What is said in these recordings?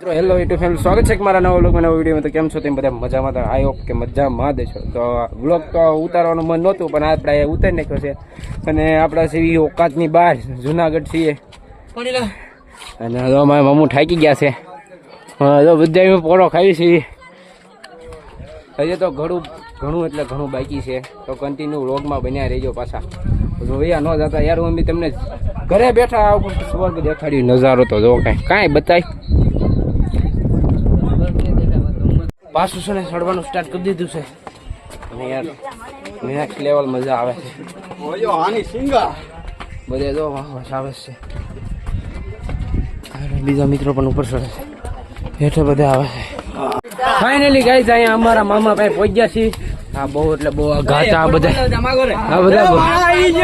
મિત્રો hello YouTube family સ્વાગત છે મારા નવા વ્લોગમાં નવા વિડીયોમાં તો કેમ છો? તેમ બધા મજામાં? તો આઈ હોપ કે મજામાં જ છો. તો વ્લોગ તો ઉતારવાનું મન નહોતું પણ આપણે એ ઉતારી નાખ્યો છે. અને આપણા સીવી ઓકાતની બહાર જુનાગઢ છીએ. અને હવે મારા મમ્મુ થાકી ગયા છે. હા બધા પોળો ખાવી છીએ હજી તો ઘણું ઘણું એટલે ઘણું બાકી છે. તો કન્ટિન્યુ વ્લોગમાં બન્યા રહેજો પાછા. જો ન જતા યાર મમ્મી તમને ઘરે બેઠા સ્વર્ગ દેખાડ્યું નજારો તો જો કાંઈ. કાંઈ બતાય? પાછું છે ને સડવાનું સ્ટાર્ટ કરી દીધું છે. અને યાર નેક્સ્ટ લેવલ મજા આવે છે. બધે જો વાહ વાહ આવે છે. બીજા મિત્રો પણ ઉપર ચડે છે. હેઠે બધા આવે છે. ફાઇનલી ગાઈ અહીંયા અમારા મામા ભાઈ પહોંચ્યા છીએ. આ બહુ એટલે બહુ આ બધા આ બધા આ બધા બહુ- બહુ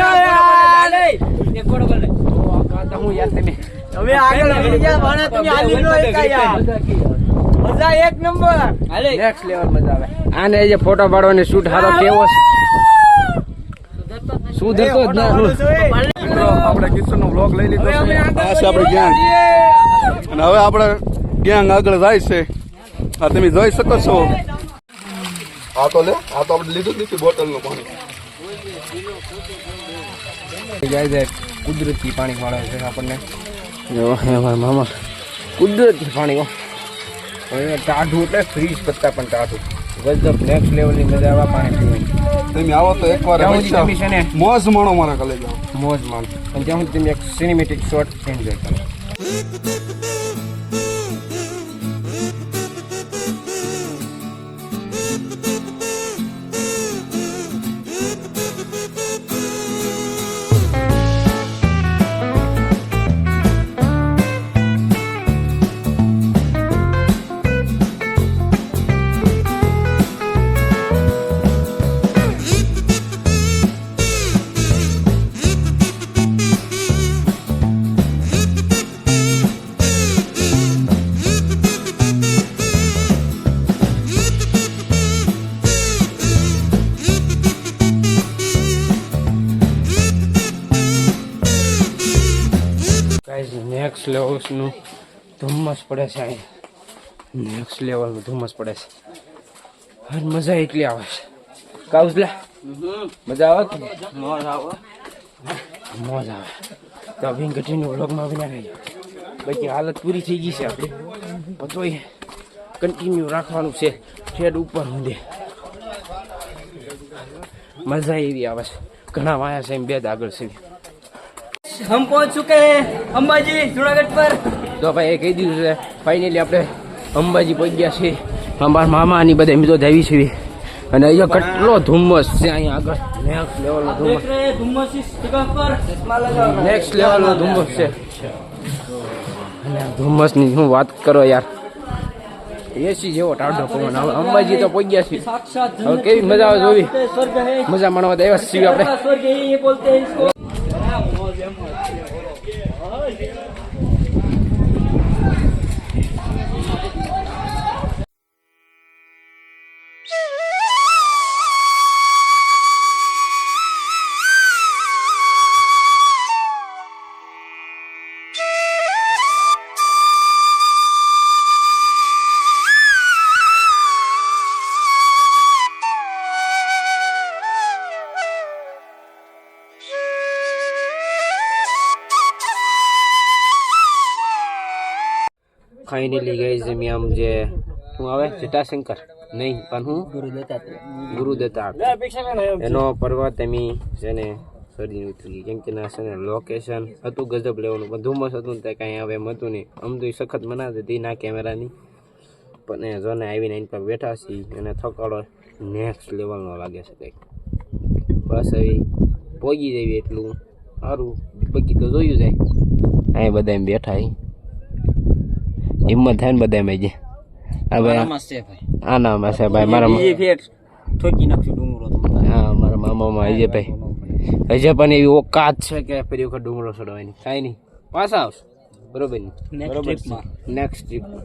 આ ઘાટ એક નંબર. અરે નેક્સ્ટ લેવલ મજા આવે. આને જે ફોટો પાડવાની શૂટ હારો કેવો છે? શું દેતો જ ના આપણે કિશન નો બ્લોગ લઈ લીધો છે. આ છે આપણે ગેંગ અને હવે આપણે ગેંગ આગળ જાય છે. આ તમે જોઈ શકો છો. આ તો લે આ તો આપણે લીધું જ નથી બોટલનું પાણી ગાય છે કુદરતી પાણી વાળે છે આપણને. મામા. કુદરતી પાણી હો. ટાઢું એટલે ફ્રીજ કરતા પણ ટાઢું. ગજબ નેક્સ્ટ લેવલની મજા આવે પાણી પીવાની તમે આવો તો એકવાર તમે છે ને. મોજ માણો મારા કલે જાઓ મોજ માણો. અને ત્યાં સુધી તમે એક સિનેમેટિક શોર્ટ એન્જોય કરો. નેક્સ્ટ લેવલનું ધુમ્મસ પડે છે અહીંયા નેક્સ્ટ લેવલનું ધુમ્મસ પડે છે. અને મજા એટલી આવે છે. કાઉસલા મજા આવે કે મોજ આવે. તો અભિન કન્ટિન્યુ વ્લોગમાં બન્યા રહીએ બાકી હાલત પૂરી થઈ ગઈ છે આપણી. પણ તોય કન્ટિન્યુ રાખવાનું છે. ઠેડ ઉપર ઊંધે. મજા એવી આવે છે. ઘણા વાયા છે એમ બે આગળ છે. હમ પહોંચ ચુકે અંબાજી જુનાગઢ પર. તો ભાઈ એ કહી દીધું છે ફાઇનલી આપણે અંબાજી પહોંચી ગયા છીએ. અમારા મામા અને બધા મિત્રો દેવી છે. અને અહીંયા કેટલો ધુમ્મસ છે અહીંયા આગળ. નેક્સ્ટ લેવલનો ધુમ્મસ. નેક્સ્ટ લેવલનો ધુમ્મસ છે. ધુમ્મસની શું વાત કરો યાર. એસી જેવો ટાઢો પવન આવે. અંબાજી તો પહોંચ્યા છીએ. હવે કેવી મજા આવે જોવી. મજા માણવા દેવા છીએ આપણે. 真好吃 ફાઇનલી ગઈ છે આમ જે શું આવે? જટાશંકર નહીં પણ હું? ગુરુદત્તા એનો પર્વત એમ છે ને સર્જીને ઉતરી કેમ કે ના છે ને લોકેશન હતું ગજબ લેવાનું. પણ ધુમ્મસ હતું ને ત્યાં કાંઈ હવે એમ હતું નહીં. આમ તો સખત બનાવતી હતી ના કેમેરાની. પણ એ જોને આવીને એની પર બેઠા છીએ અને થકાડો નેક્સ્ટ લેવલનો લાગે છે કંઈક. બસ હવે પોગી જઈએ એટલું. સારું. બાકી તો જોયું જાય. અહીં બધા એમ બેઠા હિંમત થાય ને બધાય મેં જે હા ભાઈ. હા ના માસે ભાઈ મારા ઠોકી નાખશું ડુંગરો હા મારા મામામાં અજય ભાઈ. અજય પણ એવી ઓકાત છે કે ફરી વખત ડુંગરો ચડવાની થાય નહીં. પાછા આવશે. બરોબર ને? બરોબર નેક્સ્ટ ટ્રીપમાં